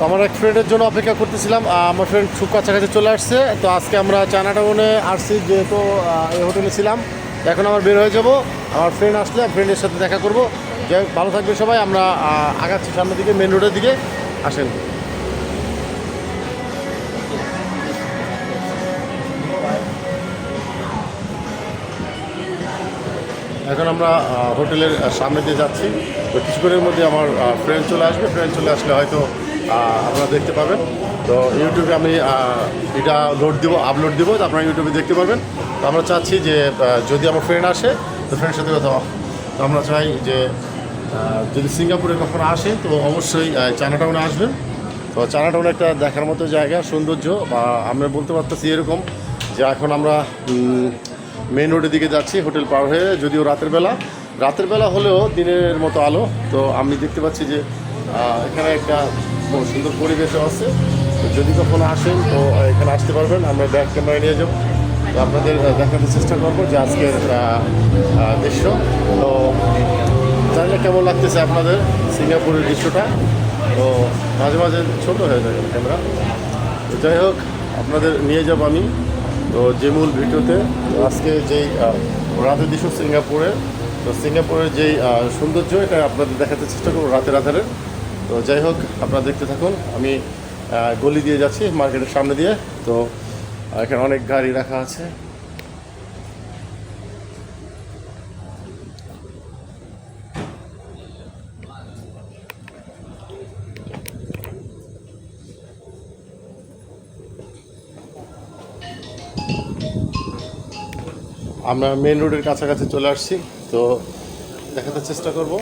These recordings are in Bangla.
তো আমার এক ফ্রেন্ডের জন্য অপেক্ষা করতেছিলাম আমার ফ্রেন্ড খুব কাছাকাছি চলে আসছে, তো আজকে আমরা চায়না টাউনে আসছি, যেহেতু এই হোটেলে ছিলাম। এখন আমার বের হয়ে যাব, আমার ফ্রেন্ড আসলে ফ্রেন্ডের সাথে দেখা করব। যে ভালো থাকবে সবাই, আমরা আগাচ্ছি সামনের দিকে মেন রোডের দিকে। আসেন। এখন আমরা হোটেলের সামনে দিয়ে যাচ্ছি। তো কিছুক্ষণের মধ্যে আমার ফ্রেন্ড চলে আসবে ফ্রেন্ড চলে আসলে হয়তো আপনারা দেখতে পাবেন। তো ইউটিউবে আমি এটা লোড দিব আপলোড দিব তো আপনারা ইউটিউবে দেখতে পারবেন তো আমরা চাচ্ছি যে যদি আমার ফ্রেন্ড আসে তো ফ্রেন্ডের সাথে কথা তো আমরা চাই যে যদি সিঙ্গাপুরে কখনো আসে তো অবশ্যই আহ, চায়না টাউনে আসবেন। তো চায়না টাউনে একটা দেখার মতো জায়গা সৌন্দর্য বা আমরা বলতে পারতেছি এরকম যে এখন আমরা মেন রোডের দিকে যাচ্ছি হোটেল পার হয়ে যদিও রাতের বেলা। রাতের বেলা হলেও দিনের মতো আলো। তো আমি দেখতে পাচ্ছি যে এখানে একটা খুব সুন্দর পরিবেশও আছে। তো যদি কখনো আসেন, তো এখানে আসতে পারবেন। আমরা ব্যাক ক্যামেরা নিয়ে যাব। তো আপনাদের দেখাতে চেষ্টা করব যে আজকের দৃশ্য। তো জানি না কেমন লাগতেছে আপনাদের সিঙ্গাপুরের দৃশ্যটা? তো মাঝে মাঝে ছোট হয়ে যায় ক্যামেরা। তো যাই হোক, আপনাদের নিয়ে যাব আমি। তো যে মূল ভিডিওতে আজকে যেই রাতের দৃশ্য সিঙ্গাপুরে তো সিঙ্গাপুরের যেই সৌন্দর্য, এটা আপনাদের দেখাতে চেষ্টা করব রাতের আধারে। তো যাই হোক, আপনারা দেখতে থাকুন। আমি গলি দিয়ে যাচ্ছি, মার্কেটের সামনে দিয়ে। তো এখানে অনেক গাড়ি রাখা আছে। আমরা মেন রোডের কাছাকাছি চলে আসছি। তো, দেখাতে চেষ্টা করব।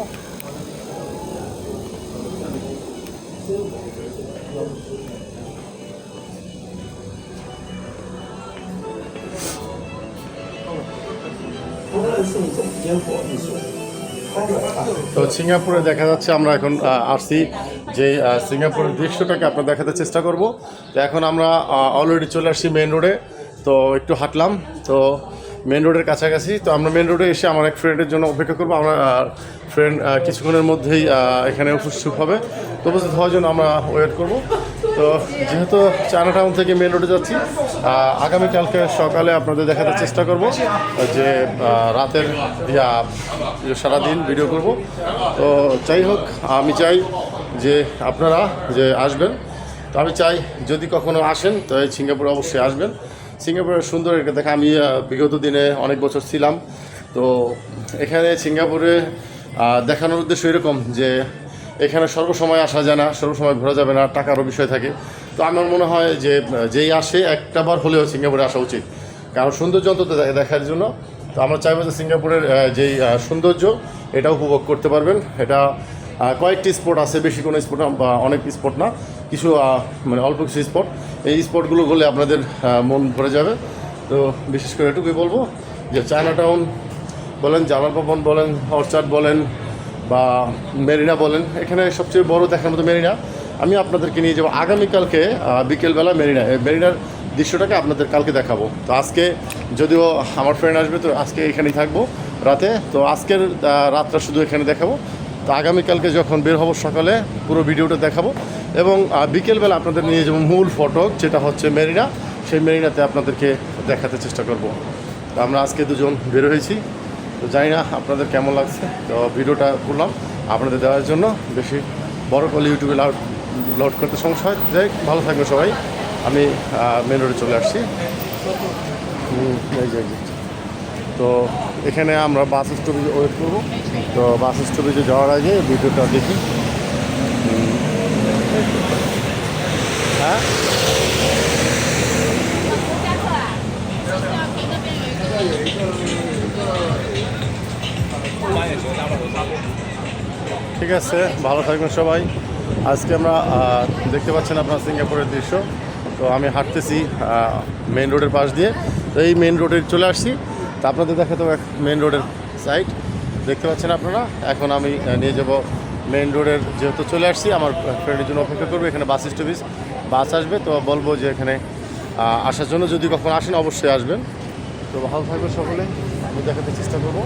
তো সিঙ্গাপুরে দেখা যাচ্ছে, আমরা এখন আসছি যে সিঙ্গাপুরের দৃশ্যটাকে আপনার দেখাতে চেষ্টা করব। তো এখন আমরা অলরেডি চলে আসছি মেন রোডে তো একটু হাঁটলাম, তো মেন রোডের কাছাকাছি। তো আমরা মেন রোডে এসে আমার এক ফ্রেন্ডের জন্য অপেক্ষা করব। আমরা ফ্রেন্ড কিছুক্ষণের মধ্যেই এখানে উপস্থিত হবে। তো উপস্থিত হওয়ার জন্য আমরা ওয়েট করব। তো যেহেতু চায়না টাউন থেকে মেন রোডে যাচ্ছি আগামীকালকে সকালে আপনাদের দেখাতে চেষ্টা করব যে রাতের সারাদিন ভিডিও করব। তো যাই হোক, আমি চাই যে আপনারা যে আসবেন, তো আমি চাই যদি কখনো আসেন, তো সিঙ্গাপুরে অবশ্যই আসবেন। সিঙ্গাপুরের সুন্দর একটা দেখা, আমি বিগত দিনে অনেক বছর ছিলাম। তো এখানে সিঙ্গাপুরে দেখানোর উদ্দেশ্য এরকম যে এখানে সর্বসময় আসা যায় না সর্বসময় ঘোরা যাবে না, টাকারও বিষয় থাকে। তো আমার মনে হয় যে, যেই আসে একটা বার হলেও সিঙ্গাপুরে আসা উচিত। কারণ সৌন্দর্য অন্তত দেখার জন্য। তো আমরা চাইব যে সিঙ্গাপুরের যেই সৌন্দর্য, এটা উপভোগ করতে পারবেন। এটা কয়েকটি স্পট আছে, বেশি কোনো স্পট না, বা অনেক স্পট না। কিছু মানে অল্প কিছু স্পট। এই স্পটগুলো গেলে আপনাদের মন ভরে যাবে। তো বিশেষ করে এটুকুই বলব যে, চায়না টাউন বলেন জালাল ভবন বলেন অর্চার্ড বলেন বা মেরিনা বলেন, এখানে সবচেয়ে বড় দেখার মতো মেরিনা। আমি আপনাদেরকে নিয়ে যাব আগামীকালকে বিকেলবেলা মেরিনা। মেরিনার দৃশ্যটাকে আপনাদের কালকে দেখাবো। তো আজকে যদিও আমার ফ্রেন্ড আসবে, তো আজকে এখানেই থাকব রাতে। তো আজকের রাতটা শুধু এখানে দেখাবো। তো আগামীকালকে যখন বের হব সকালে, পুরো ভিডিওটা দেখাবো। এবং বিকেলবেলা আপনাদের নিয়ে যাব মূল ফটক যেটা হচ্ছে মেরিনা। সেই মেরিনাতে আপনাদেরকে দেখাতে চেষ্টা করব। তো আমরা আজকে দুজন বের হয়েছি। তো জানি না আপনাদের কেমন লাগছে। তো ভিডিওটা করলাম আপনাদের দেওয়ার জন্য। বেশি বড় করলে ইউটিউবে লাউড লোড করতে সমস্যা হয়। যাই ভালো থাকবে সবাই। আমি মেন রোডে চলে আসছি। তো এখানে আমরা বাস স্টপেজে ওয়েট করব। তো বাস স্টপেজে যাওয়ার আগে ভিডিওটা দেখি। হ্যাঁ? ঠিক আছে, ভালো থাকবেন সবাই। আজকে আমরা দেখতে পাচ্ছেন আপনার সিঙ্গাপুরের দৃশ্য। তো আমি হাঁটতেছি মেন রোডের পাশ দিয়ে। তো এই মেন রোডে চলে আসছি। তো আপনাদের দেখাতে মেন রোডের সাইড দেখতে পাচ্ছেন আপনারা? এখন আমি নিয়ে যাব মেন রোডের যেহেতু চলে আসছি, আমার ফ্রেন্ডের জন্য অপেক্ষা করব এখানে বাস স্টপেজ বাস আসবে, তো বলব যে এখানে আসার জন্য যদি কখন আসেন অবশ্যই আসবেন। তো ভালো থাকবে সকলে। আমি দেখাতে চেষ্টা করব।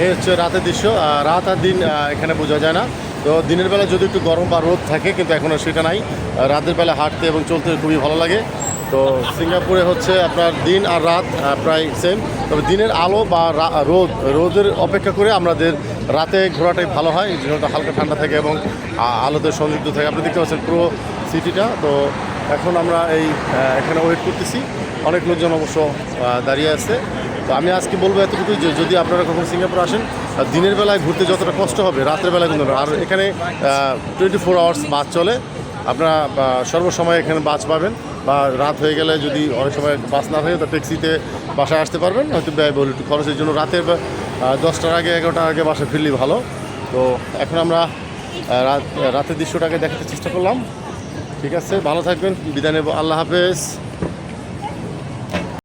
এই হচ্ছে রাতের দৃশ্য। রাত আর দিন এখানে বোঝা যায় না। তো দিনের বেলা যদি একটু গরম বা রোদ থাকে, কিন্তু এখন সেটা নাই। রাতের বেলা হাঁটতে এবং চলতে খুবই ভালো লাগে। তো সিঙ্গাপুরে হচ্ছে আপনার দিন আর রাত প্রায় সেম তবে দিনের আলো বা রোদ, রোদের অপেক্ষা করে আমাদের রাতে ঘোরাটাই ভালো হয়। জন্য হালকা ঠান্ডা থাকে এবং আলোতে সংযুক্ত থাকে। আপনি দেখতে পাচ্ছেন পুরো সিটিটা। তো এখন আমরা এই এখানে ওয়েট করতেছি। অনেক লোকজন অবশ্য দাঁড়িয়ে আছে। তো আমি আজকে বলব এতটুকুই যে যদি আপনারা কখন সিঙ্গাপুর আসেন দিনের বেলায় ঘুরতে যতটা কষ্ট হবে, রাতের বেলায় কিন্তু আর এখানে টোয়েন্টি ফোর আওয়ার্স বাস চলে। আপনারা সর্বসময় এখানে বাস পাবেন বা রাত হয়ে গেলে যদি অনেক সময় বাস না থাকে, তো ট্যাক্সিতে বাসায় আসতে পারবেন। হয়তো ব্যয়বহুল একটু খরচের জন্য রাতের দশটার আগে, এগারোটার আগে বাসায় ফিরলেই ভালো। তো এখন আমরা রাত, রাতের দৃশ্যটাকে দেখাতে চেষ্টা করলাম। ঠিক আছে, ভালো থাকবেন, বিদায় নেব। আল্লাহ হাফেজ।